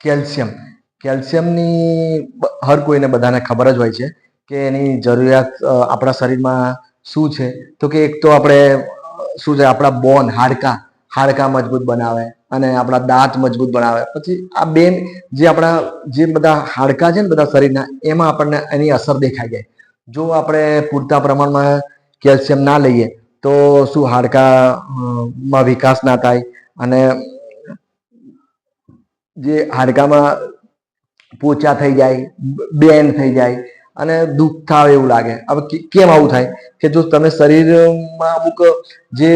Calcium. કેલ્શિયમની હર કોઈને બધાને ખબર જ હોય છે કે એની જરૂરિયાત આપણા શરીરમાં શું છે? તો કે એક તો આપણે, શું છે, આપણા બોન હાડકા હાડકા મજબૂત બનાવે અને આપણા દાંત મજબૂત બનાવે. પછી આ બેન જે આપણા, જે બધા હાડકા છે ને બધા શરીરના, એમાં આપણને એની અસર દેખાઈ જાય. જો આપણે પૂરતા પ્રમાણમાં કેલ્શિયમ ના લઈએ, તો શું હાડકા માં વિકાસ ના થાય અને જે હાડકામાં પોચા થઈ જાય, બેન થઈ જાય અને દુઃખ થાય એવું લાગે. હવે કેમ આવું થાય? કે જો તમે શરીરમાં અમુક જે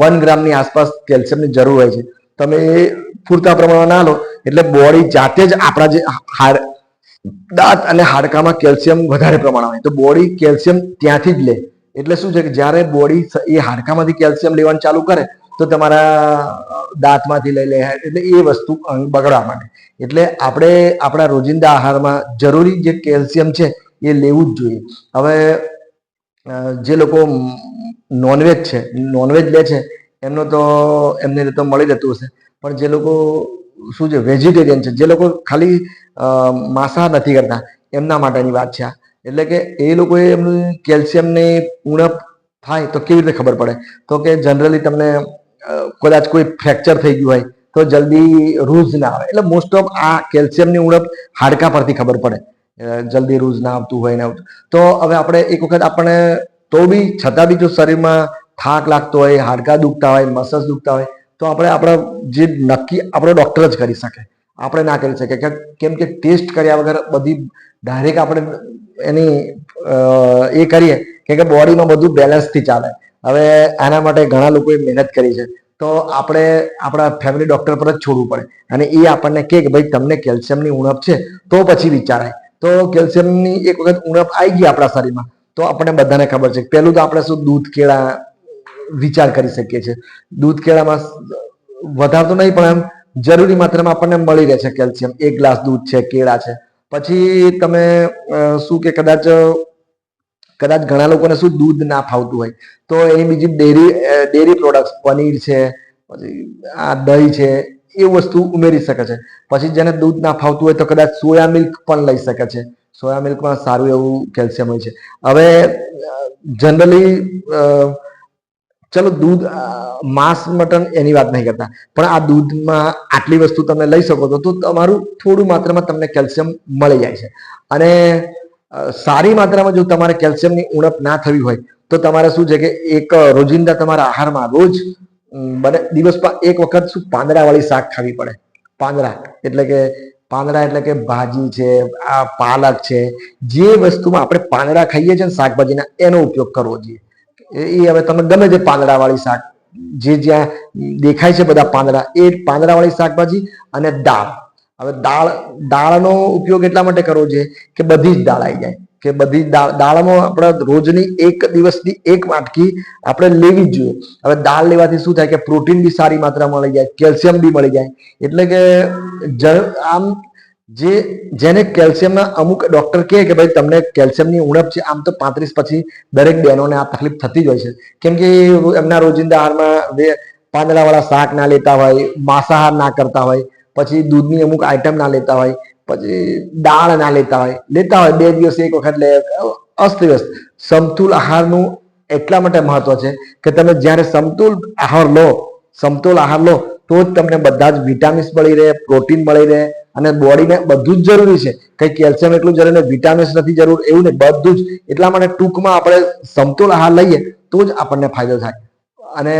વન ગ્રામની આસપાસ કેલ્શિયમની જરૂર હોય છે, તમે એ પૂરતા પ્રમાણમાં ના લો, એટલે બોડી જાતે જ આપણા જે હાડ, દાંત અને હાડકામાં કેલ્શિયમ વધારે પ્રમાણમાં હોય. તો બોડી કેલ્શિયમ ત્યાંથી જ લે. એટલે શું છે કે જ્યારે બોડી એ હાડકામાંથી કેલ્શિયમ લેવાનું ચાલુ કરે તો તમારા દાંતમાંથી લઈ લે એટલે એ વસ્તુ બગડવા માંડે. એટલે આપણે આપણા રોજિંદા આહારમાં જરૂરી જે કેલ્શિયમ છે એ લેવું જ જોઈએ. હવે જે લોકો નોનવેજ છે, નોનવેજ લે છે, એમનો તો, એમને તો મળી જતું હશે. પણ જે લોકો, શું છે, વેજીટેરિયન છે, જે લોકો ખાલી માંસાહાર નથી કરતા, એમના માટેની વાત છે એટલે કે એ લોકોએ એમનું કેલ્શિયમની ઉણપ થાય તો કેવી રીતે ખબર પડે? તો કે જનરલી તમને કદાચ કોઈ ફ્રેક્ચર થઈ ગયું હોય તો જલ્દી રૂઝ ના આવે. એટલે મોસ્ટ ઓફ આ કેલ્શિયમની ઉણપ હાડકા પરથી ખબર પડે. જલ્દી રૂઝ ના આવતું હોય ને આવતું. તો હવે આપણે એક વખત આપણે તો બી, છતાં બી જો શરીરમાં થાક લાગતો હોય, હાડકા દુખતા હોય મસલ્સ દુખતા હોય, તો આપણે આપણા જે નક્કી, આપણો ડોક્ટર જ કરી શકે. આપણે ના કરી શકીએ. કેમ કે ટેસ્ટ કર્યા વગર બધી ડાયરેક્ટ આપણે એની એ કરીએ. કે કે બોડીમાં બધું બેલેન્સથી ચાલે. હવે આના માટે ઘણા લોકોએ મહેનત કરી છે. તો આપણે આપણા ફેમિલી ડોક્ટર પર જ છોડવું પડે. અને એ આપણને કહે કે ભાઈ, તમને કેલ્શિયમની ઉણપ છે. તો પછી વિચારાય તો કેલ્શિયમની એક વખત ઉણપ આવી ગઈ આપણા શરીરમાં. તો આપણને બધાને ખબર છે. પહેલું તો આપણે શું દૂધ કેળા વિચાર કરી શકીએ છીએ. દૂધ કેળામાં વધારે તો નહીં, પણ એમ જરૂરી માત્રામાં આપણને મળી રહે છે કેલ્શિયમ. એક ગ્લાસ દૂધ છે, કેળા છે. પછી તમે શું કે કદાચ કદાચ ઘણા લોકોને શું દૂધ ના ફાવતું હોય. તો એની બીજી ડેરી ડેરી પ્રોડક્ટ્સ પનીર છે, પછી આ દહીં છે, એ વસ્તુ ઉમેરી શકે છે. પછી જેને દૂધ ના ફાવતું હોય તો કદાચ સોયા મિલ્ક પણ લઈ શકે છે. સોયા મિલ્કમાં સારું એવું કેલ્શિયમ હોય છે. હવે જનરલી ચલો દૂધ માંસ, મટન એની વાત નહીં કરતા. પણ આ દૂધમાં આટલી વસ્તુ તમે લઈ શકો તો તમારું થોડું માત્રામાં તમને કેલ્શિયમ મળી જાય છે. અને સારી માત્રામાં જો તમારે કેલ્શિયમની ઉણપ ના થવી હોય, તો તમારે શું છે કે એક રોજિંદા તમારા આહારમાં રોજ બને દિવસમાં એક વખત શું પાંદડાવાળી શાક ખાવી પડે. પાંદડા, એટલે કે પાંદડા એટલે કે ભાજી છે, આ પાલક છે, જે વસ્તુમાં આપણે પાંદડા ખાઈએ છીએ ને શાકભાજીના, એનો ઉપયોગ કરવો જોઈએ. એ હવે તમે ગમે તે પાંદડાવાળી શાક, જે જ્યાં દેખાય છે બધા પાંદડા, એ પાંદડાવાળી શાકભાજી અને દાળ. હવે દાળ, દાળનો ઉપયોગ એટલા માટે કરવો જોઈએ કે બધી જ દાળ આવી જાય. કે બધી દાળ, દાળમાં આપણે રોજની એક દિવસની એક વાટકી આપણે લેવી જ જોઈએ. હવે દાળ લેવાથી શું થાય કે પ્રોટીન બી સારી માત્રામાં મળી જાય, કેલ્શિયમ બી મળી જાય. એટલે કે આમ જે, જેને કેલ્શિયમના અમુક ડોક્ટર કહે કે ભાઈ તમને કેલ્શિયમની ઉણપ છે, આમ તો પાંત્રીસ પછી દરેક બહેનોને આ તકલીફ થતી જ હોય છે. કેમ કે એમના રોજિંદા આહારમાં પાંદડાવાળા શાક ના લેતા હોય, માંસાહાર ના કરતા હોય પછી દૂધની અમુક આઈટમ ના લેતા હોય, પછી દાળ ના લેતા હોય લેતા હોય, બે દિવસ એક વખત લે, અસ્તવ્યસ્ત. સમતુલ આહારનું એટલા માટે મહત્વ છે કે તમે જ્યારે સમતુલ આહાર લો, સમતુલ આહાર લો, તો જ તમને બધા જ વિટામિન્સ મળી રહે, પ્રોટીન મળી રહે, અને બોડીને બધું જ જરૂરી છે. કઈ કેલ્શિયમ એટલું જરૂરી ને વિટામિન્સ નથી જરૂર, એવું ને બધું જ. એટલા માટે ટૂંકમાં આપણે સમતુલ આહાર લઈએ, તો જ આપણને ફાયદો થાય. અને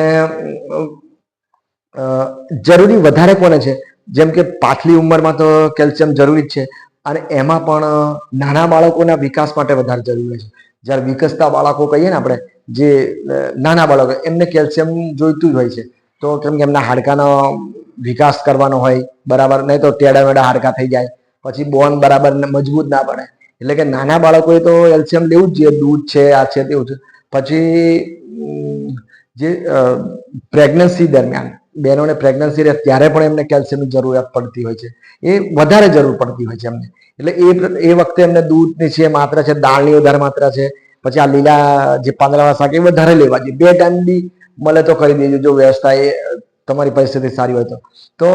જરૂરી વધારે કોને છે? જેમ કે પાછલી ઉંમરમાં તો કેલ્શિયમ જરૂરી જ છે. અને એમાં પણ નાના બાળકોના વિકાસ માટે વધારે જરૂરી છે. જ્યારે વિકસતા બાળકો કહીએ ને આપણે, જે નાના બાળકો, એમને કેલ્શિયમ જોઈતું જ હોય છે. તો કેમ કે એમના હાડકાનો વિકાસ કરવાનો હોય, બરાબર, નહીં તો ટેડા મેડા હાડકા થઈ જાય. પછી બોન બરાબર મજબૂત ના બને. એટલે કે નાના બાળકોએ તો કેલ્શિયમ લેવું જ જોઈએ, દૂધ છે, આ છે, તેવું છે. પછી જે પ્રેગ્નન્સી દરમિયાન બહેનોને પ્રેગ્નન્સી રહે ત્યારે પણ એમને કેલ્શિયમની જરૂરિયાત પડતી હોય છે. એ વધારે જરૂર પડતી હોય છે એમને. એટલે એ એ વખતે એમને દૂધની છે માત્રા છે, દાળની વધારે માત્રા છે, પછી આ લીલા જે પાંદડાવાળા શાક એ વધારે લેવા જોઈએ. બે ટાઈમ બી મળે તો કરી દેજો, જો વ્યવસ્થા એ, તમારી પરિસ્થિતિ સારી હોય તો. તો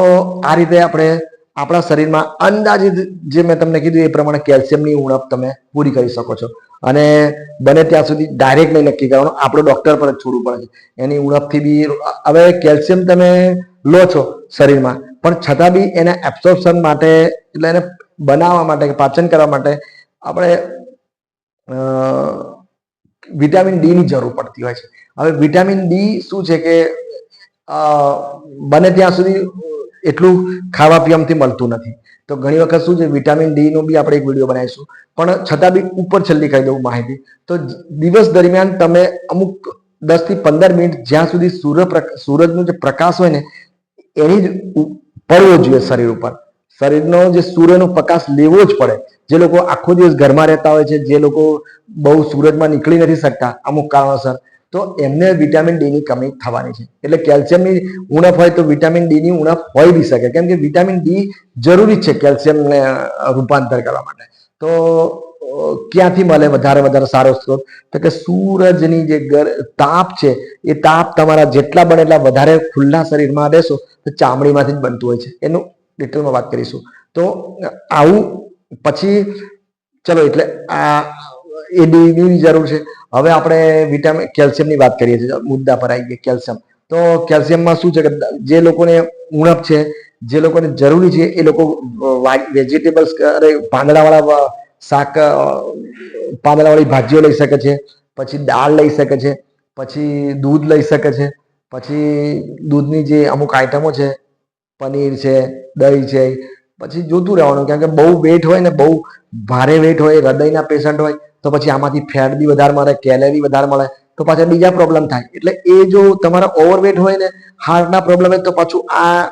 આ રીતે આપણે આપણા શરીરમાં અંદાજિત જે મેં તમને કીધું એ પ્રમાણે કેલ્શિયમની ઉણપ તમે પૂરી કરી શકો છો. અને બને ત્યાં સુધી ડાયરેક્ટ નહીં નક્કી કરવાનું. આપણો ડોક્ટર પર જ છોડવું પડે છે. એની ઉણપથી બી હવે કેલ્શિયમ તમે લો છો શરીરમાં, પણ છતાં બી એના એબ્સોર્પ્શન માટે, એટલે એને બનાવવા માટે પાચન કરવા માટે આપણે વિટામિન ડી ની જરૂર પડતી હોય છે. હવે વિટામિન ડી શું છે કે બને ત્યાં સુધી એટલું ખાવા પીવામાંથી મળતું નથી. તો ઘણી વખત શું છે વિટામિન ડી નો બી આપણે એક વીડિયો બનાવીશું. પણ છતાં બી ઉપર છેલ્લી કહી દઉં માહિતી. તો દિવસ દરમિયાન તમે અમુક દસથી પંદર મિનિટ જ્યાં સુધી સૂર્ય સૂરજનો જે પ્રકાશ હોય ને, એની જ પડવો જોઈએ શરીર ઉપર. શરીરનો જે સૂર્યનો પ્રકાશ લેવો જ પડે. જે લોકો આખો દિવસ ઘરમાં રહેતા હોય છે, જે લોકો બહુ સૂરજમાં નીકળી નથી શકતા, અમુક કારણોસર. તો એમને વિટામિન ડી ની કમી થવાની છે. એટલે કેલ્શિયમની ઉણપ હોય તો વિટામિન ડી ની ઉણપ હોઈ બી શકે. કેમ કે વિટામિન ડી જરૂરી છે કેલ્શિયમને રૂપાંતર કરવા માટે. તો ક્યાંથી મળે વધારે વધારે સારો સ્ત્રોત? તો કે સૂરજની જે ગર- તાપ છે, એ તાપ તમારા જેટલા બને એટલા વધારે ખુલ્લા શરીરમાં રહેશો તો ચામડીમાંથી જ બનતું હોય છે. એનું ડિટેલમાં વાત કરીશું. તો આવું પછી, ચલો એટલે આ એ ડીની જરૂર છે. હવે આપણે વિટામિન કેલ્શિયમની વાત કરીએ છીએ. મુદ્દા પર આવી ગયા કેલ્શિયમ તો કેલ્શિયમમાં શું છે કે જે લોકોને ઉણપ છે, જે લોકોને જરૂરી છે, એ લોકો વેજીટેબલ્સ અરે પાંદડાવાળા શાક પાંદડાવાળી ભાજીઓ લઈ શકે છે, પછી દાળ લઈ શકે છે, પછી દૂધ લઈ શકે છે, પછી દૂધની જે અમુક આઈટમો છે, પનીર છે, દહીં છે, પછી જોતું રહેવાનું. કારણ કે બહુ વેટ હોય ને બહુ ભારે વેટ હોય, હૃદયના પેશન્ટ હોય તો પછી આમાંથી ફેટ બી વધારે મળે કેલેરી વધારે મળે, તો પાછા બીજા પ્રોબ્લેમ થાય. એટલે એ જો તમારા ઓવરવેટ હોય ને હાર્ટના પ્રોબ્લેમ હોય તો પાછું આ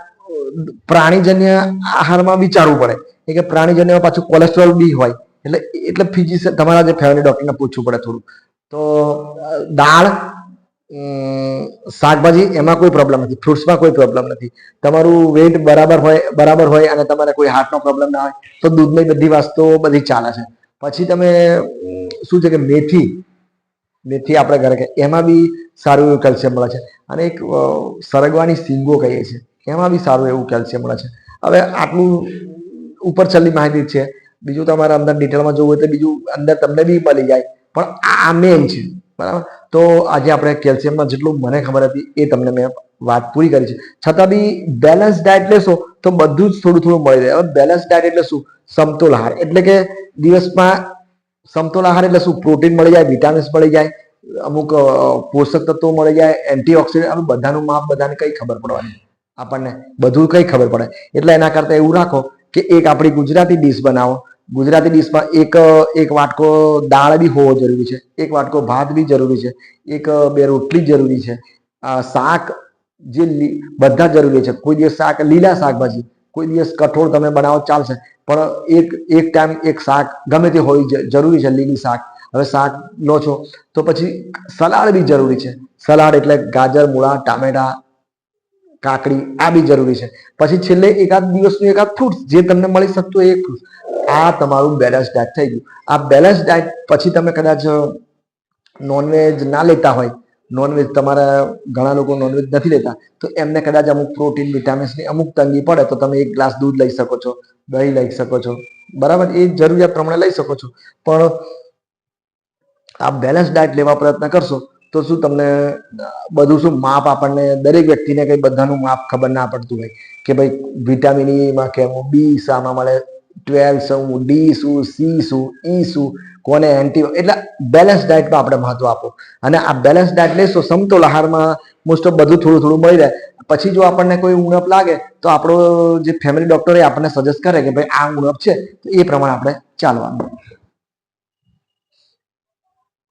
પ્રાણીજન્ય આહારમાં વિચારવું પડે. કે પ્રાણીજન્યમાં પાછું કોલેસ્ટ્રોલ બી હોય. એટલે એટલે ફિઝિશિયન તમારા જે ફેમિલી ડોક્ટરને પૂછવું પડે થોડું. તો દાળ શાકભાજી, એમાં કોઈ પ્રોબ્લેમ નથી. ફ્રૂટ્સમાં કોઈ પ્રોબ્લેમ નથી. તમારું વેટ બરાબર હોય બરાબર હોય અને તમારે કોઈ હાર્ટનો પ્રોબ્લેમ ના હોય, તો દૂધની બધી વાસ્તુઓ બધી ચાલે છે. પછી તમે શું છે કે મેથી મેથી આપણે ઘરે કે એમાં બી સારું એવું કેલ્શિયમ મળે છે. અને એક સરગવાની સિંગો કહીએ છીએ. એમાં બી સારું એવું કેલ્શિયમ મળે છે. હવે આટલું ઉપર છેલ્લી માહિતી છે. બીજું તમારે અંદર ડિટેલમાં જોવું હોય તો બીજું અંદર તમને બી મળી જાય. પણ આ મેઇન છે. બરાબર? તો આજે આપણે કેલ્શિયમમાં જેટલું મને ખબર હતી એ તમને મેં વાત પૂરી કરી છે. છતાં બી બેલેન્સ ડાયટ લેશો તો બધું જ થોડું થોડું મળી રહે હવે બેલેન્સ ડાયટ એટલે શું? સમતોલ આહાર. એટલે કે દિવસમાં સમતોલ આહાર એટલે શું? પ્રોટીન મળી જાય, વિટામિન્સ મળી જાય, અમુક પોષક તત્વો મળી જાય, એન્ટીઓક્સિડન્ટ આ બધાનું માપ બધાને કઈ ખબર પડવાની આપણને બધું કઈ ખબર પડે. એટલે એના કરતા એવું રાખો કે એક આપણી ગુજરાતી ડીશ બનાવો. ગુજરાતી ડીશમાં એક એક વાટકો દાળ બી હોવો જરૂરી છે, એક વાટકો ભાત બી જરૂરી છે, એક, બે રોટલી જરૂરી છે શાક જે બધા જરૂરી છે. કોઈ દિવસ શાક, લીલા શાકભાજી, કોઈ દિવસ કઠોળ તમે બનાવો, ચાલશે. પણ એક એક ટાઈમ એક શાક ગમે તે હોય જરૂરી છે લીલી શાક. હવે શાક લો છો, તો પછી સલાડ બી જરૂરી છે. સલાડ એટલે ગાજર, મૂળા, ટામેટા, કાકડી, આ બી જરૂરી છે. પછી છેલ્લે એકાદ દિવસનું એકાદ ફ્રૂટ જે તમને મળી શકતું એ ફ્રૂટ આ તમારું બેલેન્સ ડાયટ થઈ ગયું. આ બેલેન્સ ડાયટ પછી તમે કદાચ નોનવેજ ના લેતા હોય નોનવેજ તમારા ઘણા લોકો નોનવેજ નથી લેતા. તો એમને કદાચ અમુક પ્રોટીન વિટામિન્સની અમુક તંગી પડે, તો તમે એક ગ્લાસ દૂધ લઈ શકો છો, દહીં લઈ શકો છો. બરાબર? એ જરૂરિયાત પ્રમાણે લઈ શકો છો. પણ આ બેલેન્સ ડાયટ લેવા પ્રયત્ન કરશો, તો શું તમને, બધું શું માપ આપણને, દરેક વ્યક્તિને કંઈ બધાનું માપ ખબર ના પડતું હોય કે ભાઈ વિટામિન ઈમાં કેવું બી શામાં મળે? ટ્વેલ્વ શું ડી શું સી શું ઈ શું કોને એન્ટી એટલે બેલેન્સ ડાયટમાં આપણે મહત્વ આપો. અને આ બેલેન્સ ડાયટ લેશો સમતોલ આહારમાં મોસ્ટ ઓફ બધું થોડું થોડું મળી રહે. પછી જો આપણને કોઈ ઉણપ લાગે, તો આપણો જે ફેમિલી ડોક્ટર એ આપણને સજેસ્ટ કરે કે ભાઈ આ ઉણપ છે, તો એ પ્રમાણે આપણે ચાલવાનું.